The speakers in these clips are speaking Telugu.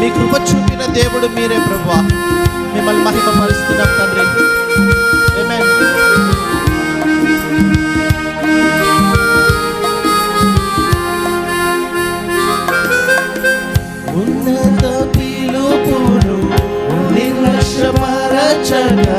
మీ కృప చూపిన దేవుడు మీరే ప్రభు మిమ్మల్ని మహిమపరుస్తున్నాం తండ్రి. ఏమే ఉన్నత పిలుపును నిర్లక్ష్యపరచగా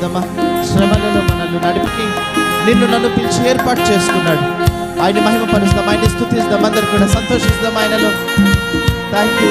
ప్రార్థమా శ్రమలలో మనల్ని నడిపి నిన్ను నన్ను పిలిచి ఏర్పాటు చేసుకున్నాడు. ఆయన మహిమ పరుస్తాం ఆయన స్థుతిస్తాం అందరు కూడా సంతోషిస్తాం ఆయనలో. థ్యాంక్ యూ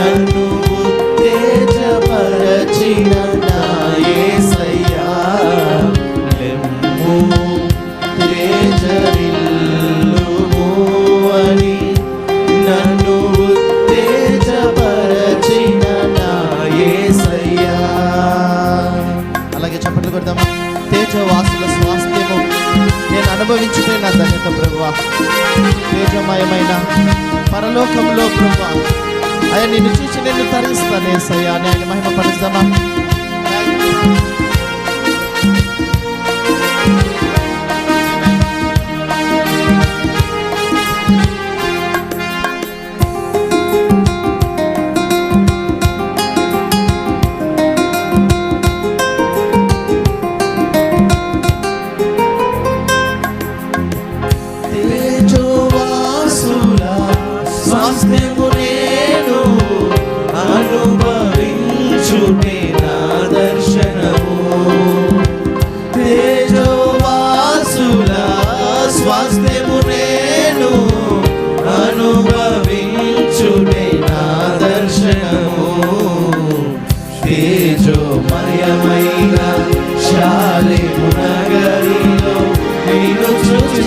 నన్ను తేజపరచిన నాయసయ్యా లెమ్ము తేజరిల్లుము నన్ను తేజపరచిన నాయసయ్యా అలాగే చప్పట్లు కొడదామా తేజవాసుల స్వాస్థ్యము నేను అనుభవించుకునే నా ధన్యత ప్రభువా. తేజమయమైన పరలోకంలో ప్రభా ఆయన నిన్ను చూసి నిన్ను తరిస్తాను ఏసయ్యా నేను మహిమ పరుస్తాను కార్యమైన శాలి నగరిలో నేను చూచి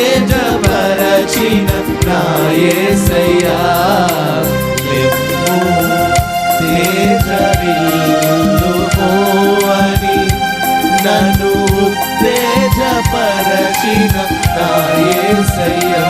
తేజపరచిన నాయసయ్యా తేజరిల్లుకోవని నన్ను తేజపరచిన నాయసయ్యా